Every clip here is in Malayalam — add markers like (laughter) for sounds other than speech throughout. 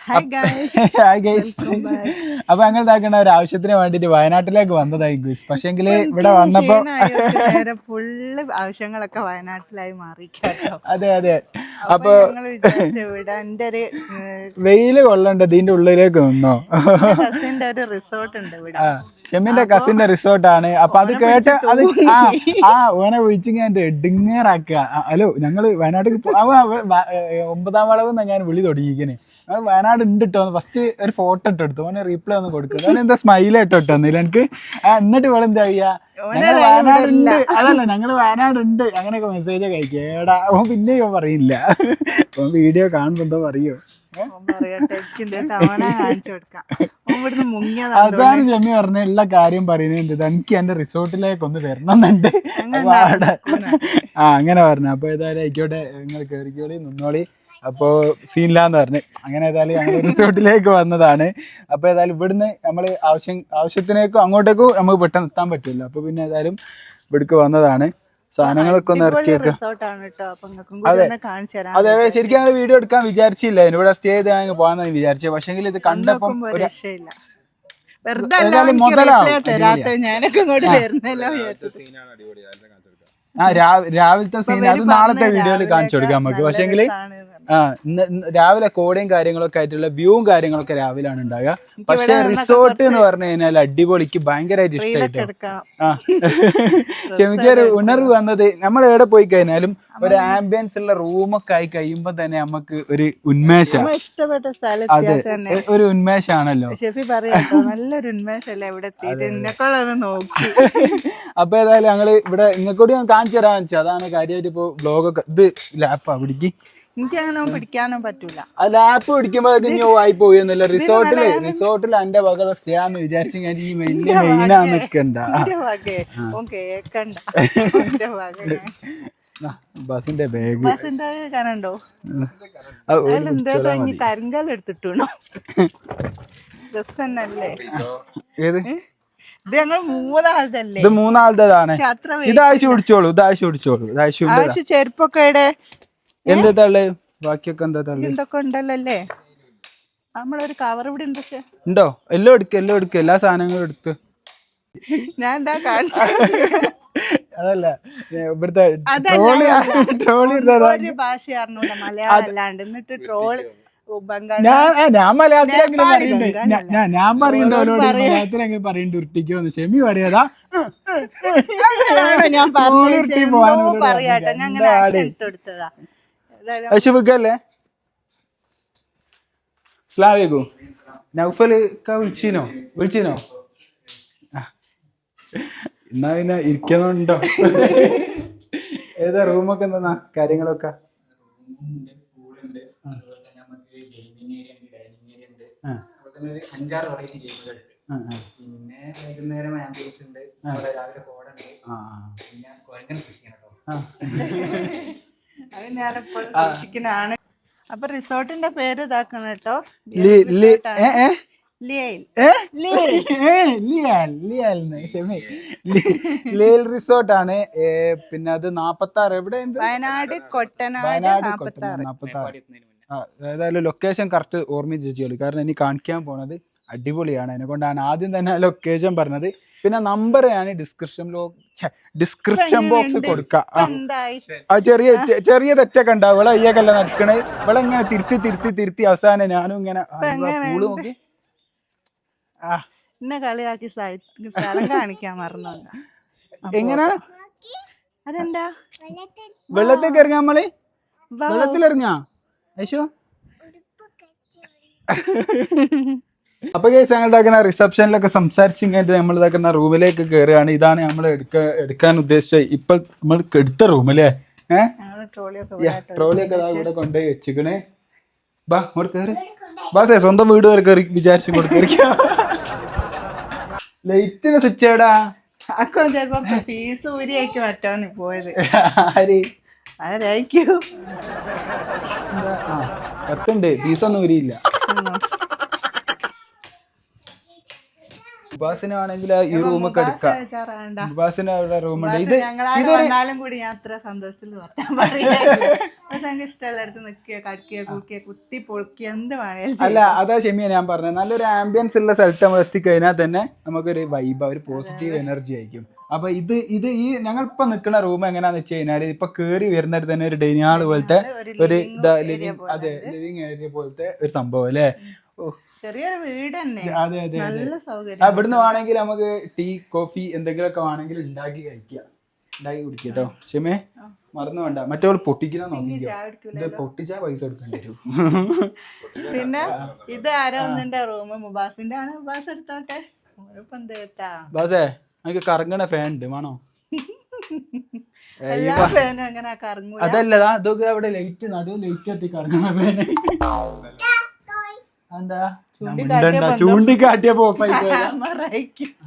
അപ്പൊ (laughs) ഞങ്ങൾ ഇതാക്കണ ഒരു ആവശ്യത്തിന് വേണ്ടിട്ട് വയനാട്ടിലേക്ക് വന്നതായി ഗുസ്. പക്ഷെങ്കിൽ ഇവിടെ വന്നപ്പോ ഫുള്ള് (laughs) ആവശ്യങ്ങളൊക്കെ വയനാട്ടിലായി മാറി അതെ അതെ. അപ്പൊ വെയിൽ കൊള്ളണ്ട ഇതിന്റെ ഉള്ളിലേക്ക് നിന്നോ? കസിന്റെ ഒരു റിസോർട്ട് ഉണ്ട് ഇവിടെ. ഷെമ്മിന്റെ കസിന്റെ റിസോർട്ടാണ് അപ്പൊ അത് കേട്ട് അത് ആ ഓനെ വിളിച്ചിങ്ങനെ ഡിങ്ങറാക്കുക ഹലോ ഞങ്ങൾ വയനാട്ടിൽ ഒമ്പതാം വളവ് ഞാൻ വിളി തുടങ്ങിയിരിക്കണേ. വയനാട് ഉണ്ട് കേട്ടോ ഫസ്റ്റ് ഒരു ഫോട്ടോ ഇട്ട് എടുത്തു ഓനെ റീപ്ലൈ ഒന്ന് കൊടുക്കുക ഓനെ എന്താ സ്മൈൽ ആയിട്ട് ഇട്ടോ എന്നില്ല എനിക്ക് എന്നിട്ട് ഇവിടെ എന്താ ചെയ്യാ? ഞങ്ങൾ വയനാട് ഉണ്ട് അതല്ല ഞങ്ങൾ വയനാട് ഉണ്ട് അങ്ങനെയൊക്കെ മെസ്സേജ് കഴിക്കാടാ ഏടാ ഓൻ പിന്നെ ഇവൻ പറയില്ല. ഓൻ വീഡിയോ കാണുമ്പോ എന്തോ പറയോ? അവസാനം ചെമ്മി പറഞ്ഞ എല്ലാ കാര്യം പറയുന്നത് എനിക്ക് എന്റെ റിസോർട്ടിലേക്ക് ഒന്ന് വരണമെന്നുണ്ട്. ആ അങ്ങനെ പറഞ്ഞു. അപ്പൊ ഏതായാലും ആയിക്കോട്ടെ. നിങ്ങൾ കയറിക്കോളി നിന്നോളി. അപ്പോ സീനില്ലാന്ന് പറഞ്ഞു. അങ്ങനെ ഏതായാലും ഞങ്ങൾ റിസോർട്ടിലേക്ക് വന്നതാണ്. അപ്പൊ ഏതായാലും ഇവിടുന്ന് നമ്മൾ ആവശ്യം ആവശ്യത്തിനേക്കും അങ്ങോട്ടേക്കും നമുക്ക് പെട്ടെന്ന് എത്താൻ പറ്റില്ല അപ്പൊ പിന്നെ ഏതായാലും ഇവിടേക്ക് വന്നതാണ്. സാധനങ്ങളൊക്കെ ഒന്ന് ഇറക്കി അതെ. അതെ അതെ. ശരിക്കും ഞങ്ങൾ വീഡിയോ എടുക്കാൻ വിചാരിച്ചില്ല. ഇവിടെ സ്റ്റേ ചെയ്ത് ഞങ്ങൾ പോകാൻ വിചാരിച്ചു. പക്ഷെങ്കിൽ ഇത് കണ്ടപ്പം ആ. രാവിലത്തെ സീൻ അത് നാളത്തെ വീഡിയോയിൽ കാണിച്ചു കൊടുക്കാം നമുക്ക്. പക്ഷെങ്കിൽ. ആ ഇന്ന് രാവിലെ കോടയും കാര്യങ്ങളൊക്കെ ആയിട്ടുള്ള വ്യൂവും കാര്യങ്ങളൊക്കെ രാവിലെയാണ് ഉണ്ടാകുക പക്ഷെ റിസോർട്ട് എന്ന് പറഞ്ഞു കഴിഞ്ഞാൽ അടിപൊളിക്ക് ഭയങ്കരമായിട്ട് ഇഷ്ടമായിട്ട് ആ. (laughs) ഉണർവ് വന്നത് നമ്മൾ എവിടെ പോയി കഴിഞ്ഞാലും ഒരു ആംബിയൻസ് ഉള്ള റൂമൊക്കെ ആയി കഴിയുമ്പോ തന്നെ നമുക്ക് ഒരു ഉന്മേഷം. ഇഷ്ടപ്പെട്ട സ്ഥലത്ത് തന്നെ. ഒരു ഉന്മേഷാണല്ലോ. ഷെഫി പറയാട്ടോ നല്ലൊരു ഉന്മേഷല്ലേ ഇവിടെ നോക്കി. (laughs) അപ്പൊ ഏതായാലും ഞങ്ങൾ ഇവിടെ ഇങ്ങക്കൂടി ഞാൻ കാണിച്ചു തരാന്ന് വെച്ചാൽ അതാണ് കാര്യമായിട്ട് ഇപ്പൊ ബ്ലോഗൊക്കെ ഇത് ലാപ്പ് പിടിക്ക്. എനിക്ക് അങ്ങനെ പിടിക്കാനോ പറ്റൂല. ലാപ്പ് പിടിക്കുമ്പോ ആയി പോയി എന്നില്ല റിസോർട്ടിൽ റിസോർട്ടിൽ എന്റെ വക സ്റ്റേ ആന്ന് വിചാരിച്ചു ഞാൻ ഈ വലിയ മെയിനാ നിക്കണ്ട. കേക്കണ്ട. ബസിന്റെ ബാഗ് ബസിന്റെ കനണ്ടോ എന്താ കരിങ്കൽ എടുത്തിട്ടുണ്ടോ ഡ്രസ് തന്നെയല്ലേ? ഏത്? ഇത് ഞങ്ങൾ മൂന്നാളതല്ലേ ഇത് മൂന്നാളുടേതാണ്. പക്ഷെ ഓടിച്ചോളൂ ഇത് ആവശ്യം പിടിച്ചോളൂ ഇത് ആവശ്യം പിടിച്ചോളൂ ഇത് ആവശ്യം ആവശ്യം ചെരുപ്പൊക്കെ എന്താ തള്ളു? ബാക്കിയൊക്കെ എന്താ തള്ളു? എന്തൊക്കെ ഉണ്ടല്ലോ അല്ലേ നമ്മളൊരു കവർ ഇവിടെ ഉണ്ട് ഉണ്ടോ? എല്ലാം എടുക്ക എല്ലാം എടുക്ക. എല്ലാ സാധനങ്ങളും എടുത്ത്. ഞാൻ എന്താ കാണിച്ചു? അതല്ല ഇവിടുത്തെ ട്രോളി ട്രോളി ഒരു ഭാഷ അറിഞ്ഞൂടാ മലയാളം അല്ലാണ്ട്. എന്നിട്ട് ട്രോൾ ഞാൻ ഞാൻ നേപ്പാളി പറയണ്ടേ. ഞാൻ- ഞാൻ പറയുന്നുണ്ട് അവരോട് മലയാളത്തിലെങ്കിലും പറയണ്ട് ഉരുട്ടിക്കോന്ന് ഷെമി പറയാതാ. ഞാൻ പറഞ്ഞു പറയാട്ടെ. ഞാൻ അങ്ങനെ ആക്ഷൻ ആടെ? അശുബക്കല്ലേ സ്ലാവേക്കു നൗഫൽ വിളിച്ചിനോ? വിളിച്ചിനോ? ആ. എന്നാ പിന്നെ ഇരിക്കുന്നുണ്ടോ ഏതാ റൂമൊക്കെ എന്താ? കാര്യങ്ങളൊക്കെ. അഞ്ചാറ് വെറൈറ്റി ഗെയിമുകൾ. പിന്നെ വൈകുന്നേരം ആംബുലൻസ് ഉണ്ട്. രാവിലെ കോടുണ്ട് പിന്നെ കുരങ്ങൻ കേട്ടോ. അത് സൂക്ഷിക്കുന്നതാണ്. അപ്പൊ റിസോർട്ടിന്റെ പേര് ഇതാക്കണം കേട്ടോ. ലിയാൽ, റിസോർട്ടാണ് ഏ, പിന്നെ അത് നാപ്പത്തി ആറ് എവിടെ? വയനാട് കൊട്ടനാട് വയനാട് നാപ്പത്തി ആറ് ഏതായാലും ലൊക്കേഷൻ കറക്റ്റ് ഓർമ്മിച്ച് വെച്ചോളൂ കാരണം ഇനി കാണിക്കാൻ പോണത് അടിപൊളിയാണ്. അതിനെ കൊണ്ടാണ് ആദ്യം തന്നെ ലൊക്കേഷൻ പറഞ്ഞത്. പിന്നെ നമ്പർ ഞാൻ ഡിസ്ക്രിപ്ഷൻ ഡിസ്ക്രിപ്ഷൻ ബോക്സ് കൊടുക്കാം. ആ. ചെറിയ ചെറിയ തെറ്റൊക്കെ ഉണ്ടാവും. ഇവിടെ അയ്യക്കല്ല നടക്കണേ? ഇവിടെ ഇങ്ങനെ തിരുത്തി തിരുത്തി തിരുത്തി അവസാനം ഞാനും ഇങ്ങനെ ആ, പൂൾ നോക്കി. ആ. എന്നെ കളിയാക്കി സ്ഥലം കാണിക്കാൻ മറന്നു എങ്ങനെ? അതെന്താ? വെള്ളത്തിൽ ഇറങ്ങാ നമ്മൾ വെള്ളത്തിൽ വെള്ളത്തിലിറങ്ങാ യേശു? (laughs) അപ്പൊ കേസ് ഞങ്ങൾ ഇതാക്കുന്ന റിസപ്ഷനിലൊക്കെ സംസാരിച്ച് കഴിഞ്ഞിട്ട് നമ്മൾ ഇതാക്കുന്ന റൂമിലേക്ക് കയറുകയാണ് ഇതാണ് നമ്മൾ എടുക്ക എടുക്കാൻ ഉദ്ദേശിച്ചത് ഇപ്പൊ നമ്മൾ എടുത്ത റൂം അല്ലേ ഏഹ് ട്രോളിയൊക്കെ ഇവിടെ കൊണ്ടുപോയി വെച്ചിക്കണേ. ബാ ഇങ്ങോട്ട് കയറി ബാസേ സ്വന്തം വീട് വരെ കയറി വിചാരിച്ചു ഇങ്ങോട്ട് കയറിക്കാം ലൈറ്റിന് സ്വിച്ച് എവിടാ? അക്കോ ചിലപ്പോ ഫീസ് ഊരിയാക്കി മറ്റോന് പോയത്. ആര്? ആരായിരിക്കും? പത്തുണ്ട് ഫീസൊന്നും ഊരിയില്ല. മുബാസിനാണെങ്കിൽ ഈ റൂമൊക്കെ എടുക്കാം. മുബാസിന് അവിടെ റൂമുണ്ട് ഇത് വന്നാലും കൂടി ഞാൻ അത്ര സന്തോഷത്തിൽ വർത്താൻ പറയില്ല പക്ഷെ ഞങ്ങൾക്ക് ഇഷ്ടമുള്ളടത്ത് നിൽക്കുക കളിക്കുക കുളിക്കുക കുത്തി പൊളിക്കുക എന്ത് വേണേലും അല്ല അതാ ക്ഷമിയ ഞാൻ പറഞ്ഞത്. നല്ലൊരു ആംബിയൻസ് ഉള്ള സ്ഥലത്ത് നമ്മൾ എത്തിക്കഴിഞ്ഞാൽ തന്നെ നമുക്കൊരു വൈബ് ഒരു പോസിറ്റീവ് എനർജി ആയിരിക്കും. അപ്പൊ ഇത് ഇത് ഈ ഞങ്ങൾ ഇപ്പൊ നിൽക്കുന്ന റൂം എങ്ങനെയാന്ന് വെച്ച് കഴിഞ്ഞാൽ ഇപ്പൊ കേറി വരുന്നത് തന്നെ ഒരു ഡൈനിങ് ഹാൾ പോലത്തെ ഒരു ഇതാ ലിവിങ് അതെ ലിവിങ് ഏരിയ പോലത്തെ ഒരു സംഭവം അല്ലേ? ചെറിയൊരു വീട് തന്നെ അതെ അതെ. നല്ല സൗകര്യം. ഇവിടുന്ന് വേണമെങ്കിൽ നമുക്ക് ടീ കോഫി എന്തെങ്കിലുമൊക്കെ വേണമെങ്കിൽ ഉണ്ടാക്കി കഴിക്കാം. ഉണ്ടാക്കി കുടിക്കാം കേട്ടോ ക്ഷമേ മറന്നു വേണ്ട. മറ്റേ പൊട്ടിക്കാൻ നോക്കിക്കോ. ഇത് പൊട്ടിച്ചാ പൈസ കൊടുക്കേണ്ടി വരും. (laughs) പിന്നെ ഇത് ആരോന്നിന്റെ റൂം മുബാസിന്റെ ആണ്. മുബാസ് എടുത്തോട്ടെ? ബാസേ എനിക്ക് കറങ്ങണ ഫാൻ ഉണ്ട്. വേണോ? അതല്ലതാ ഫാനും അങ്ങനെ കറങ്ങൂല. അതല്ല ദാ ഇതൊക്കെ അവിടെ ലൈറ്റ് നടുവ് ലൈറ്റ് എത്തി കറങ്ങണ ഫാന് (laughs) എന്താ ചൂണ്ടിക്കാട്ടിയപ്പോ. (laughs)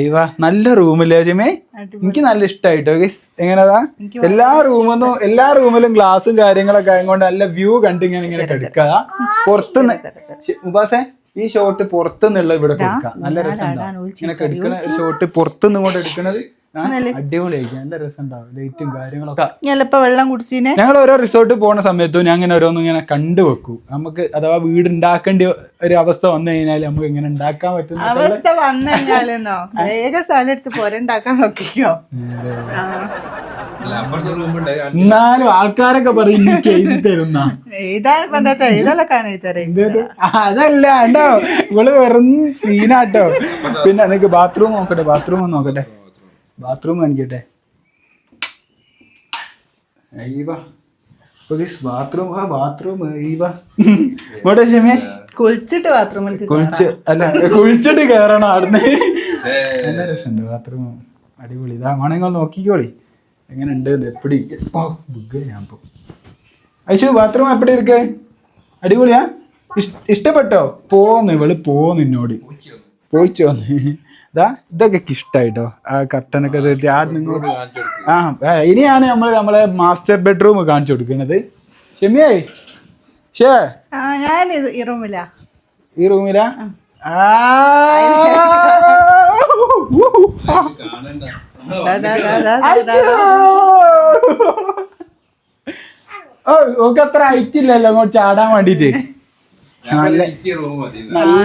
ഇവ നല്ല റൂമില്ലേ ജിമേ എനിക്ക് നല്ല ഇഷ്ടായിട്ടോ ഗൈസ് എങ്ങനെതാ? എല്ലാ റൂമും എല്ലാ റൂമിലും ഗ്ലാസും കാര്യങ്ങളൊക്കെ ആയതുകൊണ്ട് നല്ല വ്യൂ കണ്ട് ഇങ്ങനെ ഇങ്ങനെ കിടക്കുക പുറത്തുനിന്ന് ഉപാസേ മുബാസേ ഈ ഷോട്ട് പുറത്തുനിന്നുള്ള ഇവിടെ കൊടുക്കാം. നല്ല രസം ഇങ്ങനെ എടുക്കുന്ന ഷോട്ട് പുറത്തുനിന്ന് കൊണ്ട് എടുക്കണത് ആ, അടിപൊളിയായിരിക്കും. നല്ല രസം ഉണ്ടാവും ലൈറ്റും കാര്യങ്ങളൊക്കെ. ഞാനിപ്പോ വെള്ളം കുടിച്ചിനെ. ഞങ്ങൾ ഓരോ റിസോർട്ട് പോണ സമയത്തും ഞാൻ ഇങ്ങനെ ഓരോന്നും ഇങ്ങനെ കണ്ടു വെക്കും. നമുക്ക് അഥവാ വീട് ഉണ്ടാക്കേണ്ട ഒരു അവസ്ഥ വന്നു കഴിഞ്ഞാൽ നമുക്ക് ഇങ്ങനെ ഉണ്ടാക്കാൻ പറ്റുന്ന അവസ്ഥ വന്നു കഴിഞ്ഞാലെന്നോ? വേഗം സ്ഥലം എടുത്ത് പൊരണ്ടാക്കാൻ നോക്കിക്കോ. ആ. എന്നാലും ആൾക്കാരൊക്കെ പറയും എനിക്ക് എഴുതി തരുന്ന. അതല്ല കേട്ടോ ഇവൾ വെറും സീനാട്ടോ പിന്നെ നിനക്ക് ബാത്റൂം നോക്കട്ടെ ബാത്റൂം നോക്കട്ടെ. ബാത്റൂം കാണിക്കട്ടെ. ബാത്റൂം ആ ബാത്റൂം ഇവിടെ ക്ഷമേ കുളിച്ചിട്ട് ബാത്റൂം കുളിച്ച് അല്ല കുളിച്ചിട്ട് കേറണം അവിടുന്ന്. നല്ല രസമുണ്ട് ബാത്റൂം അടിപൊളി. ഇതാ വേണമെങ്കിൽ ഒന്ന് നോക്കിക്കോളി. എങ്ങനെ ഉണ്ട് എപ്പടി? ഞാൻ പോ ഐശു ബാത്റൂം എപ്പടി ഇരിക്കേ? അടിപൊളിയാ? ഇഷ്- ഇഷ്ടപ്പെട്ടോ? പോന്ന് ഇവൾ പോന്ന് എന്നോട് പോയിച്ചോന്ന് ഇതാ ഇതൊക്കെ ഇഷ്ടായിട്ടോ ആ കർട്ടനൊക്കെ തീർത്തി ആ നിങ്ങൾ ആ ഇനിയാണ് നമ്മൾ നമ്മളെ മാസ്റ്റർ ബെഡ്റൂം കാണിച്ചു കൊടുക്കുന്നത് ഷെമിയായി ഷേ ആ ഞാൻ ഈ റൂമിലാ ഈ റൂമിലാ ആ ദാ, ദാ, ദാ, ദാ, ദാ, ദാ. ഓ ഓക്ക് അത്ര ഹൈറ്റ് ഇല്ലല്ലോ അങ്ങോട്ട് ചാടാൻ വേണ്ടിട്ട് നല്ല നല്ല.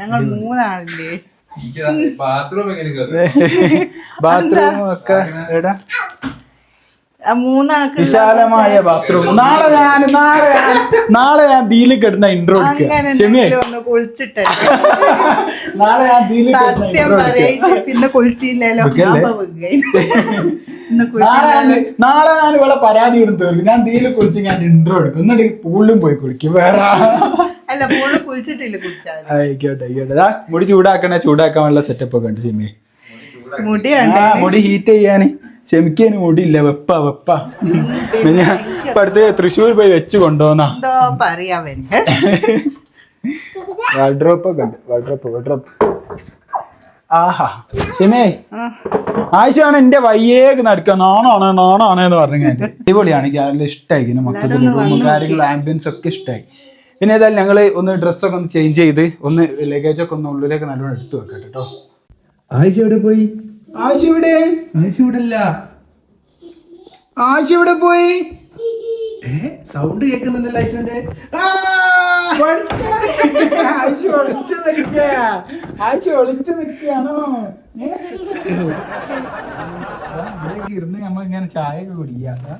ഞങ്ങൾ മൂന്നാളില്ലേ ബാത്റൂം എങ്ങനെ ബാത്റൂം ഒക്കെ എടാ. മൂന്നാൾക്ക് വിശാലമായ ബാത്റൂം നാളെ ഞാൻ നാളെ ഞാൻ നാളെ ഞാൻ ദീൽ കെട്ടുന്ന ഇൻട്രോ ക്ഷമിയെ ഒന്ന് കുളിച്ചിട്ട്. (laughs) നാളെ ഞാൻ ദീൽ സത്യം പിന്നെ കുളിച്ചില്ലല്ലോ. (laughs) നാളെ നാളെ ഞാൻ ഇവിടെ പരാതി ഇടും തീർക്കും ഞാൻ ദീലി കുളിച്ച് ഞാൻ ഇൻട്രോ എടുക്കും. എന്നിട്ട് പൂളിലും പോയി കുളിക്കും. വേറെ (laughs) അല്ല കുളിച്ചിട്ടില്ല കുളിച്ചാൽ ആയിക്കോട്ടെ ആയിക്കോട്ടെ. മുടി ചൂടാക്കണേ ചൂടാക്കാനുള്ള സെറ്റപ്പ് ഒക്കെ ഉണ്ട് ഷിമി. മുടി മുടി ഹീറ്റ് ചെയ്യാന്. ക്ഷമിക്കാന് മുടിയില്ല. വെപ്പ വെപ്പ. ഞാൻ ഇപ്പൊ അടുത്ത് തൃശ്ശൂർ പോയി വെച്ച് കൊണ്ടുപോന്നാ എന്തോ പറയാവൻ വാൾഡ്രോപ്പ് ഒക്കെ ഉണ്ട്. വാൾഡ്രോപ്പ് വാൾഡ്രോപ്പ് ആഹാ. ഷിമേ ആവശ്യമാണ് എന്റെ വയ്യേക്ക് നടക്കുക. നാണാണ് നാണാണ് എന്ന് പറഞ്ഞു അടിപൊളിയാണ്. എനിക്ക് നല്ല ഇഷ്ടമായി ഇതിന് മൊത്തത്തിൽ. റൂമും കാര്യങ്ങളും ആംബിയൻസ് ഒക്കെ ഇഷ്ടമായി പിന്നെ ഏതായാലും ഞങ്ങൾ ഒന്ന് ഡ്രസ്സൊക്കെ ഒന്ന് ചേഞ്ച് ചെയ്ത് ഒന്ന് ലഗേജ് ഒക്കെ ഒന്ന് ഉള്ളിലേക്ക് നല്ലോണം എടുത്തു വെക്കട്ടെ കേട്ടോ ആയിഷ എവിടെ പോയി? ആശിവിടെ ഇവിടെ അല്ല ഇവിടെ പോയി? സൗണ്ട് കേൾക്കുന്നുണ്ടല്ലോ ആശുവിന്റെ. ആശു ഒളിച്ചു നിൽക്ക ആശു ഒളിച്ചു നിൽക്കുകയാണോ. ഏ? ഇരുന്ന് നമ്മ ഇങ്ങനെ ചായ ഒക്കെ കുടിക്കുക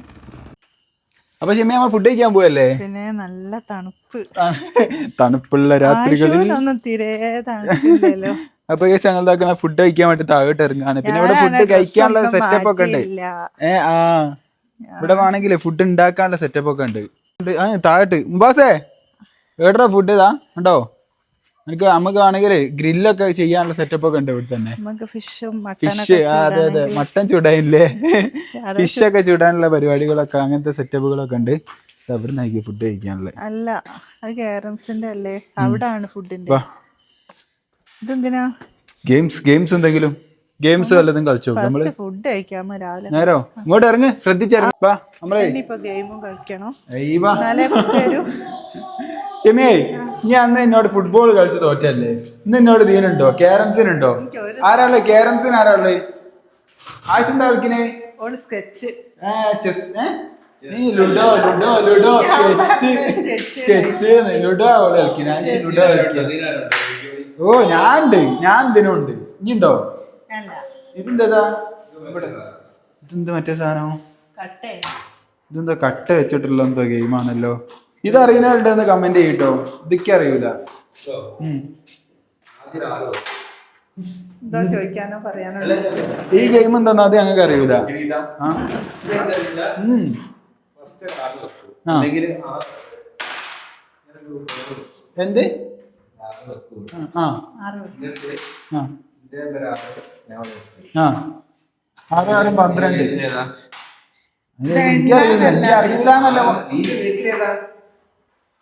അപ്പൊ ഷെമ്മി നമ്മൾ ഫുഡ് കഴിക്കാൻ പോയല്ലേ പിന്നെ നല്ല തണുപ്പ്. തണുപ്പുള്ള രാത്രികളിൽ ഒന്നും തീരെ തണുപ്പില്ലല്ലോ. അപ്പൊ കേസ് ഞങ്ങൾ ഫുഡ് കഴിക്കാൻ വേണ്ടി താഴോട്ട് ഇറങ്ങാണ് പിന്നെ ഇവിടെ ഫുഡ് കഴിക്കാനുള്ള സെറ്റപ്പ് ഒക്കെ ഉണ്ട്. ഏ ആ. ഇവിടെ വേണമെങ്കിലേ ഫുഡ് ഉണ്ടാക്കാനുള്ള സെറ്റപ്പ് ഒക്കെ ഉണ്ട്. താഴോട്ട്. മുബാസേ എവിടെ ഫുഡ് ഇതാ? ഉണ്ടോ? നമുക്ക് നമുക്ക് വേണമെങ്കിൽ ഗ്രില്ലൊക്കെ ചെയ്യാനുള്ള സെറ്റപ്പ് ഒക്കെ ഉണ്ട് ഇവിടെ തന്നെ. ഫിഷും അതെ അതെ. മട്ടൻ ചൂടാനില്ലേ? ഫിഷ് ഒക്കെ ചൂടാനുള്ള പരിപാടികളൊക്കെ അങ്ങനത്തെ സെറ്റപ്പുകളൊക്കെ ഉണ്ട്. അവിടെ ഫുഡ് കഴിക്കാനുള്ളത്. അല്ല അത് കേരംസിന്റെ അല്ലേ? അവിടാണ് ഫുഡിന്റെ ഇതെന്തിനാ? ഗെയിംസ് ഗെയിംസ് എന്തെങ്കിലും? ഗെയിംസ് വല്ലതും കളിച്ചോ? നമ്മൾ ഫുഡ് കഴിക്കാമോ രാവിലെ? നേരോ? ഇങ്ങോട്ട് ഇറങ്ങ്. ശ്രദ്ധിച്ചിറങ്ങ നമ്മളെ ഇനിയിപ്പോ ഗെയിമും കളിക്കണം. ഷെമിയേ നീ അന്ന് എന്നോട് ഫുട്ബോൾ കളിച്ച് തോറ്റല്ലേ? ഇന്ന് എന്നോട് ദീനുണ്ടോ ക്യാരംസിനുണ്ടോ ആരാളേ? ക്യാരംസിന് ആരാൾ? ആവശ്യം കളിക്കണേ സ്കെച്ച് ചെസ് നീ ludo ludo ludo sketch sketch ludo അവിടെ കളിക്കണേ? ആവശ്യം ലുഡോ കളിക്കണ? ഓ ഞാൻ ഉണ്ട് ഞാൻ ഇതിനുണ്ട് ഇനി ഉണ്ടോ അല്ല ഇതെന്താ ഇതെന്ത് മറ്റേ സാധനം? കട്ടേ. ഇതെന്താ കട്ട വെച്ചിട്ടുള്ള എന്തോ ഗെയിമാണല്ലോ? ഇതറിയുന്നവരുണ്ടെന്ന് കമന്റ് ചെയ്യട്ടോ. ഇതൊക്കെ അറിയൂല. ഈ ഗെയിം എന്താന്ന് അത് ഞങ്ങൾക്ക് അറിയൂല. എന്ത്? ആറ് ആ. ആ. ആറ് ആറും പന്ത്രണ്ട്? എനിക്കറിയില്ല എനിക്ക് അറിയില്ല. എന്നല്ല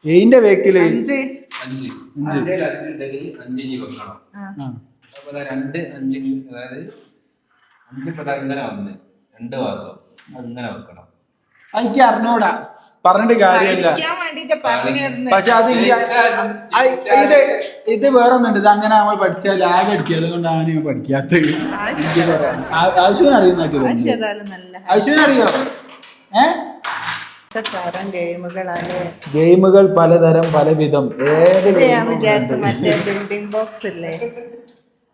എയിന്റെ വേക്കിൽ അഞ്ച്. അഞ്ചിഞ്ഞി വെക്കണം. രണ്ട് അഞ്ച് അതായത് അഞ്ച് പ്രകാരം ഇങ്ങനെ വന്ന്. രണ്ട് ഭാഗത്തും. അങ്ങനെ വെക്കണം. എനിക്ക് അറിഞ്ഞൂടാ. പറഞ്ഞിട്ട് കാര്യമില്ല. പക്ഷെ അത് ഇത് ഇത് വേറെ ഒന്നുണ്ട് ഇത് അങ്ങനെ നമ്മൾ പഠിച്ചാൽ ലാഗ് അടിക്കുക അതുകൊണ്ടാണ് ഞാൻ പഠിക്കാത്തത്. ആവശ്യം അറിയുന്ന ആവശ്യം അറിയോ? ഏ? ഗെയിമുകൾ പലതരം പലവിധം.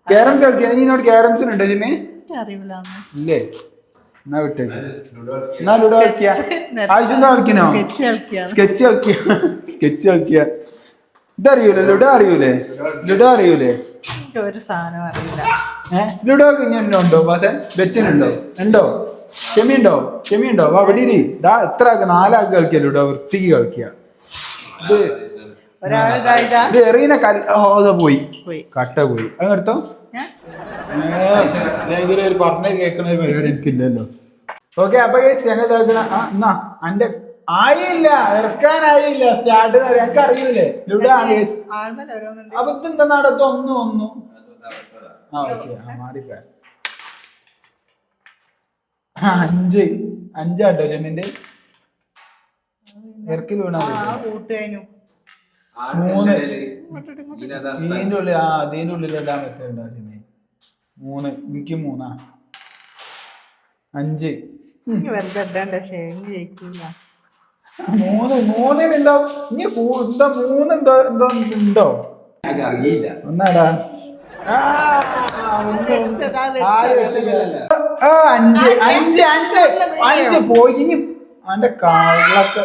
ക്യാരംസ് കളിക്കാൻ നീ എന്നോട് ക്യാരംസിന് ഉണ്ടോ ജിമ്മി? അറിയില്ല ഇല്ലേ? എന്നാ വിട്ടേക്ക് എന്നാ ലുഡോ കളിക്കുക ആവശ്യം എന്താ കളിക്കണോ? സ്കെച്ച് കളിക്കുക സ്കെച്ച് കളിക്കുക ഇതറിയൂലേ ലുഡോ അറിയൂലേ? ലുഡോ അറിയൂലേ? ഒരു സാധനം അറിയില്ല. ലുഡോ ഇനി ഉണ്ടോ ബാസൻ ബെറ്റിനുണ്ടോ ഉണ്ടോ? ക്ഷമയുണ്ടോ ക്ഷമയുണ്ടോ വാ വെളിയിരി ഇതാ എത്ര ആൾക്ക്? നാലാക്ക് കളിക്കുക ലുഡോ വൃത്തിക്ക് കളിക്കുക ഇത് എറിയുന്ന കല്ല് പോയി. പോയി. കട്ട പോയി. അത് ഞാൻ ഒരു പറഞ്ഞ കേൾക്കുന്ന ഒരു പരിപാടി എനിക്കില്ലല്ലോ. ഓക്കെ അപ്പൊ ഞങ്ങൾ എന്നാ അന്റെ ആയില്ല ഇറക്കാനായില്ല സ്റ്റാർട്ട് ഞങ്ങൾക്ക് അറിയില്ലേ ആണ് ഓരോന്നുണ്ട് അപ്പൊ ഇതെന്താ നടത്ത ഒന്നും ഒന്നും. ആ ഓക്കെ അഞ്ച് അഞ്ചാട്ടോ ചെമ്മിന്റെ ഇറക്കി വീണാ മൂന്ന്. ഇതിന്റെ ഉള്ളിൽ ആ അതിന്റെ ഉള്ളിൽ ഇടാൻ പറ്റുന്നുണ്ടോ മൂന്ന്. എനിക്ക് മൂന്നാ. അഞ്ച്. വെറുതെ ഇടണ്ട ജയിക്കില്ല മൂന്ന് ഇനി എന്താ? മൂന്ന് എന്താ എന്താ ഉണ്ടോ? അറിയില്ല. ഒന്നാടാ. അഞ്ച് അഞ്ച് അഞ്ച് അഞ്ച്. പോയി. ഇനി അവന്റെ കാളൊക്കെ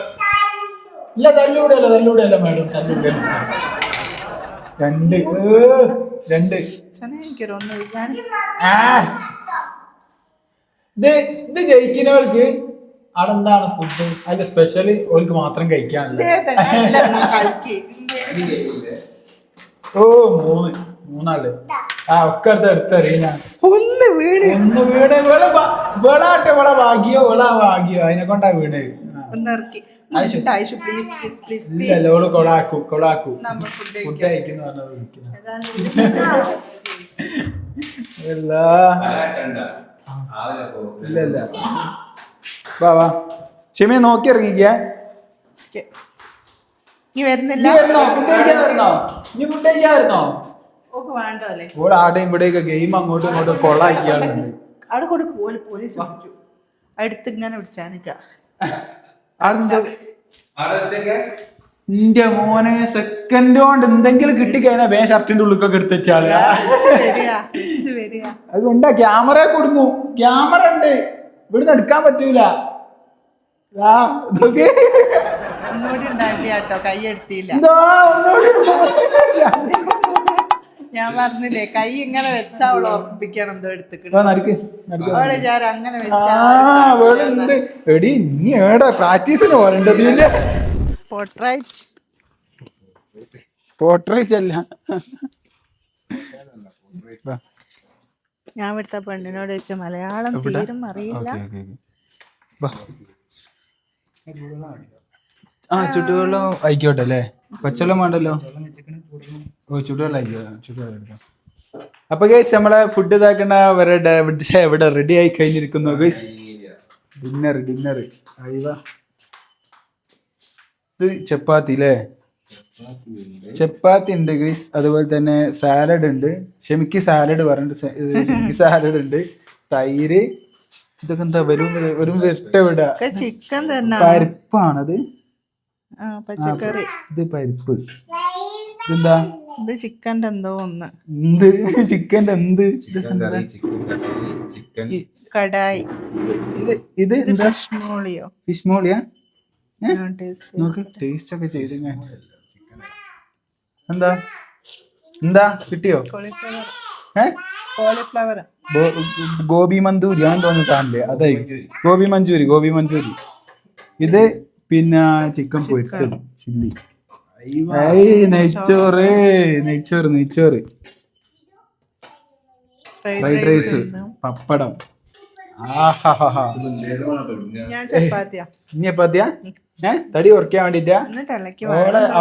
ഇല്ല തല്ലൂടെയല്ല അല്ല മാഡം തല്ലൂടെ രണ്ട്. രണ്ട്. ഇത് ഇത് ജയിക്കുന്നവർക്ക് അവിടെ എന്താണ് ഫുഡ് അതിന്റെ സ്പെഷ്യൽ ഓർക്ക് മാത്രം കഴിക്കാനുള്ള ഓ മൂന്ന്. മൂന്നാൾ. ആ ഒക്കെ അടുത്ത് അടുത്തറിയുന്ന ഒന്ന് വീട് ഒന്ന് വീട് വിള വിളാട്ടെ വിള ഭാഗ്യോ വിള ഭാഗ്യോ. അതിനെ കൊണ്ടാ വീട് ആ. ആയിഷു. പ്ലീസ് പ്ലീസ് പ്ലീസ് ഇല്ല പ്ലീസ് ലോൾ കൊളാക്കൂ കൊളാക്കൂ. നമ്മൾ ഫുഡ് ഫുഡ് കഴിക്കാം കഴിക്കുന്നു പറഞ്ഞത് വിളിക്കുന്നു ഏതാണ്ട് എല്ലാ ആവില്ല പോ. ഇല്ല ഇല്ല. വാ വാ. ക്ഷമയെ നോക്കി ഇറങ്ങിക്ക. ഓക്കേ. നീ വരുന്നില്ല? നീ വരുന്നോ? ഫുഡ് കഴിക്കാൻ വരുന്നോ? നീ ഫുഡ് കഴിക്കാൻ ഓക്ക് വേണ്ടോ അല്ലേ? ആടെയും ഇവിടെയൊക്കെ ഗെയിം അങ്ങോട്ടും ഇങ്ങോട്ടും അവിടെ കൊടുക്കും പോലീസ് അടുത്ത് ഇങ്ങനെ പിടിച്ചാ നിക്ക. നിന്റെ മോനെ സെക്കൻഡ് കൊണ്ട് എന്തെങ്കിലും കിട്ടിക്കഴിഞ്ഞാ വേ ഷർട്ടിന്റെ ഉള്ളിക്കൊക്കെ എടുത്ത് വെച്ചാൾ. അതുകൊണ്ടാ ക്യാമറ കൊടുങ്ങു. ക്യാമറ ഉണ്ട്. ഇവിടുന്ന് എടുക്കാൻ പറ്റൂല. ഒന്നുകൂടി ഉണ്ടാവില്ല കേട്ടോ കൈ എടുത്തില്ല. എന്താ ഒന്നുകൂടി ഞാൻ പറഞ്ഞില്ലേ കൈ ഇങ്ങനെ വെച്ചാ അവൾ ഉറപ്പിക്കണം എന്തോ വിചാരം അങ്ങനെ വെച്ചാ എടി നീ ഏടാ പ്രാക്ടീസിന് പോരണ്ടത് പോർട്രൈറ്റ് പോർട്രേറ്റ് അല്ല. ഞാൻ ഇവിടുത്തെ പെണ്ണിനോട് ചോദിച്ച മലയാളം തീരും അറിയില്ല. ആ ചുട്ടുവെള്ളം ആയിക്കോട്ടെ അല്ലേ? പച്ചവെള്ളം വേണ്ടല്ലോ? ഓ ചുടുവെള്ളം ആയിക്കോ ചുടുവെള്ളം എടുക്കാം അപ്പൊ ഗൈസ് നമ്മളെ ഫുഡ് ഇതാക്കണ അവരുടെ ഇവിടെ റെഡി ആയി കഴിഞ്ഞിരിക്കുന്നു ഗൈസ് ഡിന്നർ ഡിന്നർ അയവ. ഇത് ചപ്പാത്തി അല്ലേ ചപ്പാത്തി ഉണ്ട് ഗൈസ് അതുപോലെ തന്നെ സാലഡ് ഉണ്ട്. ഷെമിക്ക് സാലഡ് പറഞ്ഞിട്ട് സാലഡ് ഉണ്ട്. തൈര്. ഇതൊക്കെ എന്താ വരും വരും വിട്ട വിട. ചിക്കൻ തന്നെ. പരിപ്പാണത്. പച്ചക്കറി. ഇത് പരിപ്പ്. ഇതെന്താ? ഇത് ചിക്കന്റെ എന്തോ ഒന്ന്. എന്ത്? ചിക്കന്റെ എന്ത്? Chicken curry chicken curry chicken. Kadai. ഇത് ഇത് ഇത് എന്താ? ഫിഷ് മോളിയോ? ഫിഷ് മോളിയാ? ടേസ്റ്റ് നോക്ക് ടേസ്റ്റ് ഒക്കെ ചെയ്ത് ഞാൻ. എന്താ? എന്താ? കിട്ടിയോ? കോളിഫ്ലവർ ഏ? കോളിഫ്ലവർ ഗോ- ഗോബി മഞ്ചൂരി ഞാൻ തോന്നുന്നു കാണില്ലേ അതായി ഗോബി മഞ്ചൂരി ഗോപി മഞ്ചൂരി ഇത് പിന്നെ ചിക്കൻ പൊരിച്ചത് ചില്ലി. നെയ്ച്ചോറ് നെയ്ച്ചോറ് നെയ്ച്ചോറ്. ഫ്രൈഡ് റൈസ് പപ്പടം. ആഹാ ഞാൻ ചപ്പാത്തിയാ. ഇനി എപ്പത്തിയാ ഏ തടി കുറയ്ക്കാൻ വേണ്ടിട്ടാ?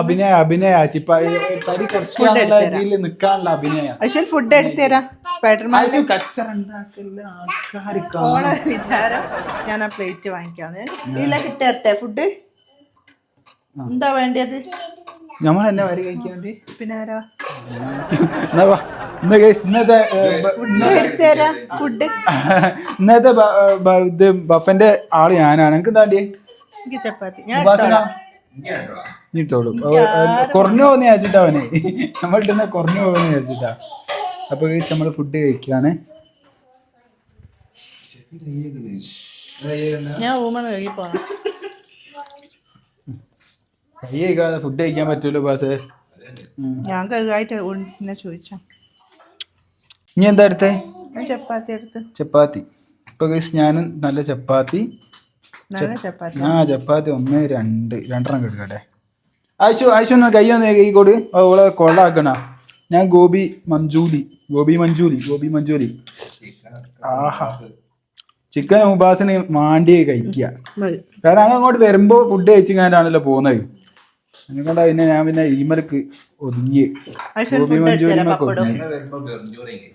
അഭിനയ അഭിനയ. തടി കുറയ്ക്കാനുള്ള രീതിയിൽ നിക്കാനുള്ള അഭിനയ. ഫുഡ് എടുത്തുതരാം വിചാരം ഞാൻ ആ പ്ലേറ്റ് വാങ്ങിക്കാന്ന്. ഇല്ല കിട്ടരട്ടെ ഫുഡ് എന്താ വേണ്ടത് നമ്മൾ എന്നെ വരി കഴിക്കാൻ വേണ്ടി? പിന്നെ ആരാ? ഫുഡ് ഇന്നത്തെ ഇത് ബഫന്റെ ആൾ ഞാനാണ്. എനിക്ക് എന്താ ചപ്പാത്തി. ഞാൻ ഇട്ടോളൂ. കുറഞ്ഞു പോകുന്ന വിചാരിച്ചിട്ടാ അവനെ. നമ്മൾ ഇട്ടുന്ന കുറഞ്ഞു പോകുന്ന വിചാരിച്ചിട്ടാ. അപ്പൊ കഴിച്ച് നമ്മൾ ഫുഡ് കഴിക്കാണ്. ഞാൻ ഊമെന്ന് കഴുകി പോണം. കൈ കഴിക്കാതെ ഫുഡ് കഴിക്കാൻ പറ്റൂലോ ബാസേ ഞാൻ കഴുകായിട്ട് പിന്നെ ചോദിച്ചാ ഇനി എന്താ എടുത്തേ? ഞാൻ ചപ്പാത്തി എടുത്ത്. ചപ്പാത്തി. ഇപ്പൊ ഞാനും നല്ല ചപ്പാത്തി. നല്ല ചപ്പാത്തി. ആ ചപ്പാത്തി ഒന്ന് രണ്ട് രണ്ടെണ്ണം എടുക്കട്ടെ ആയിഷു ആയിഷു ഒന്ന് കൈ ഒന്ന് കൈ കൊടു. ഓളെ കൊള്ളാക്കണ. ഞാൻ ഗോപി മഞ്ജൂലി ഗോപി മഞ്ജൂലി ഗോപി മഞ്ജൂലി. ആഹാ. ചിക്കൻ ഉപാസന മാണ്ടിയെ കഴിക്കുക. കാരണം അങ്ങ് അങ്ങോട്ട് വരുമ്പോ ഫുഡ് കഴിച്ചിങ്ങാണ്ടാണല്ലോ പോകുന്നത്. അതുകൊണ്ട് പിന്നെ ഞാൻ പിന്നെ ഈമലക്ക് ഒതുങ്ങി. ഗോപി പപ്പടം. ഒതുങ്ങി.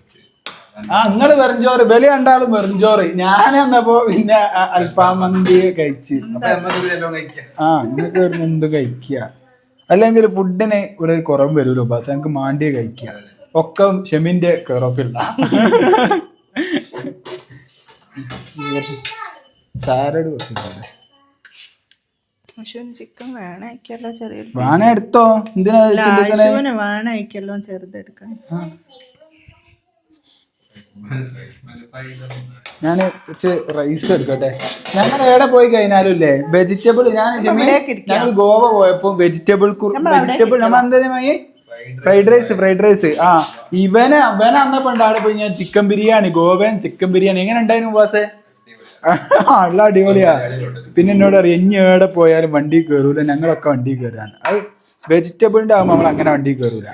ആ നിങ്ങൾ വെറുംചോറ്. ബലി കണ്ടാലും വെറുംചോറ്. ഞാൻ എന്നപ്പോ പിന്നെ അൽഫാം മന്തി കഴിച്ച്. ആ നിങ്ങൾക്ക് ഇവിടെ എന്ത് കഴിക്കുക അല്ലെങ്കിൽ ഫുഡിന് ഇവിടെ ഒരു കുറവ് വരുമല്ലോ ബസ് ഞങ്ങൾക്ക് മാണ്ടിയെ കഴിക്കുക ഒക്കെ ഷെമിന്റെ കുറവില്ല സാലഡ് കുറച്ച് ചിക്കൻ വേണയക്കല്ലോ ചെറിയൊരു വാണ എടുത്തോ? എന്തിനാ വേണയക്കല്ലോ ചെറുതെടുക്കാൻ ഞാൻ കുറച്ച് റൈസ് എടുക്കട്ടെ. ഞങ്ങൾ എവിടെ പോയി കഴിഞ്ഞാലും ഇല്ലേ? വെജിറ്റബിൾ ഞാൻ. ഞങ്ങൾ ഗോവ പോയപ്പോ വെജിറ്റബിൾ വെജിറ്റബിൾ നമ്മൾ എന്തായി ഫ്രൈഡ് റൈസ് ഫ്രൈഡ് റൈസ് ആ ഇവന് അവനെ അന്നപ്പോ ഉണ്ടാടെ പോയി ഞാൻ chicken biryani Goan chicken biryani. എങ്ങനെ ഉണ്ടായിരുന്നു ബാസേ നല്ല അടിപൊളിയാ. പിന്നെ എന്നോട് അറിയാം ഇനി എവിടെ പോയാലും വണ്ടി കയറൂല ഞങ്ങളൊക്കെ വണ്ടി കയറാണ് അത് വെജിറ്റബിളിന്റെ ആകുമ്പോൾ നമ്മൾ അങ്ങനെ വണ്ടി കയറൂല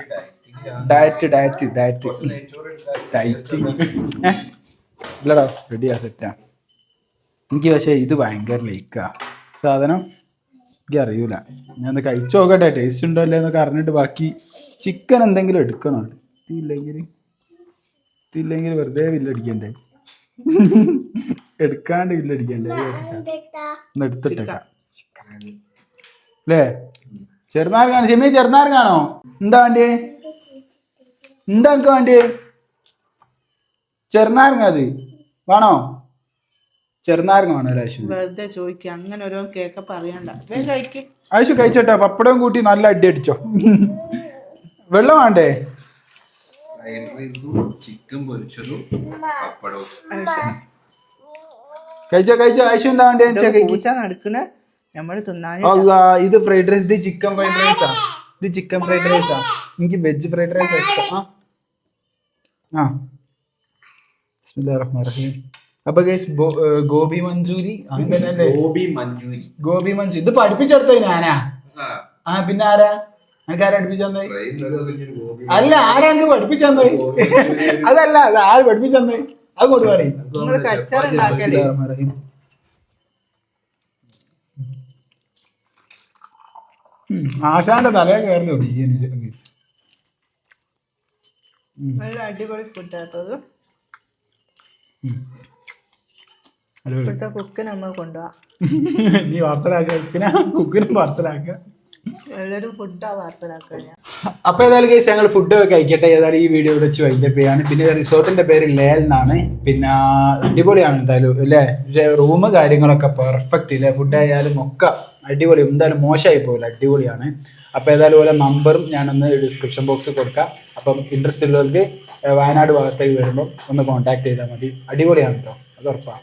ഡയറ്റ് ഡയറ്റ് ഡയറ്റ് ഡയറ്റ് ഇല്ലടാ റെഡിയാ സെറ്റാ എനിക്ക് പക്ഷേ ഇത് ഭയങ്കര ലൈക്കാ സാധനം എനിക്ക് അറിയൂല. ഞാൻ കഴിച്ചു നോക്കട്ടെ ടേസ്റ്റ് ഉണ്ടോ അല്ലേ എന്നൊക്കെ അറിഞ്ഞിട്ട് ബാക്കി ചിക്കൻ എന്തെങ്കിലും എടുക്കണോ? ഇല്ലെങ്കിൽ ഇല്ലെങ്കിൽ വെറുതെ വില്ലടിക്കണ്ടേ? എടുക്കാണ്ട്. ഒന്ന് എടുത്തിട്ടേക്കാം. അല്ലേ ചെറുനാരങ്ങാണ് ഷെമി ചെറുനാരങ്ങാണോ എന്താ വേണ്ടി എന്താ എനിക്ക് വേണ്ടി ചെറുനാരങ്ങ അത്? വേണോ? ചെറുനാരങ്ങ വേണോ ആശു വെറുതെ ചോദിക്കുക അങ്ങനെ ഓരോ കേക്ക് പറയണ്ട. കഴിക്കും. ആശു കഴിച്ചോട്ടെ. പപ്പടവും കൂട്ടി നല്ല അടി അടിച്ചോ. വെള്ളം വേണ്ടേ? ഫ്രൈഡ് റൈസും ചിക്കൻ പൊരിച്ചതും പപ്പടവും. കഴിച്ചോ കഴിച്ചോ. ഐശു എന്താ വേണ്ടി? നടക്കുന്ന? നമ്മൾ അല്ല ഇത് ഫ്രൈഡ് റൈസ് ഇത് ചിക്കൻ ഫ്രൈഡ് റൈസാ ഇത് ചിക്കൻ ഫ്രൈഡ് റൈസ് റൈസാ എനിക്ക് വെജ് ഫ്രൈഡ് റൈസ് ഇഷ്ടം. ആ. ആ. റഹീം അപ്പൊ ഗൈസ് ഗോബി മഞ്ചൂരി അങ്ങനെ ഗോബി മഞ്ചൂരി. ഗോബി മഞ്ചൂരി. ഇത് പഠിപ്പിച്ചെടുത്തത് ഞാനാ. ആ. ആ പിന്നെ ആരാ? എനിക്ക് ആരാ പഠിപ്പിച്ചത് അല്ല ആരാ എനിക്ക് പഠിപ്പിച്ചത് അതല്ല അത് ആര് പഠിപ്പിച്ചത് അത് കൊണ്ട് പറയും. ആശാന്റെ തലേ കയറില്ലോ നല്ല അടിപൊളി ഫുഡ് ആട്ടത് അടിപൊളി. ഇപ്പോഴത്തെ കുക്ക് നമ്മൾ കൊണ്ടുപോവാ നീ പാർസലാക്ക പിന്നെ കുക്കിനും പാർസലാക്ക അപ്പൊ ഏതായാലും കേസ് ഞങ്ങൾ ഫുഡ് ഒക്കെ കഴിക്കട്ടെ. ഏതായാലും ഈ വീഡിയോ വെച്ച് ചെയ്യാണ്. പിന്നെ റിസോർട്ടിന്റെ പേര് ലേൽ എന്നാണ്. പിന്നെ അടിപൊളിയാണ് എന്തായാലും അല്ലേ? പക്ഷേ റൂം കാര്യങ്ങളൊക്കെ പെർഫെക്റ്റ് ഇല്ലേ? ഫുഡ് ആയാലും ഒക്കെ അടിപൊളി. എന്തായാലും മോശമായി പോകില്ല അടിപൊളിയാണ്. അപ്പൊ ഏതായാലും പോലെ നമ്പറും ഞാനൊന്ന് ഡിസ്ക്രിപ്ഷൻ ബോക്സിൽ കൊടുക്കാം. അപ്പം ഇൻട്രസ്റ്റ് ഉള്ളവർക്ക് വയനാട് ഭാഗത്തേക്ക് വരുമ്പോൾ ഒന്ന് കോൺടാക്ട് ചെയ്താൽ മതി. അടിപൊളിയാണ് കേട്ടോ അത് ഉറപ്പാണ്.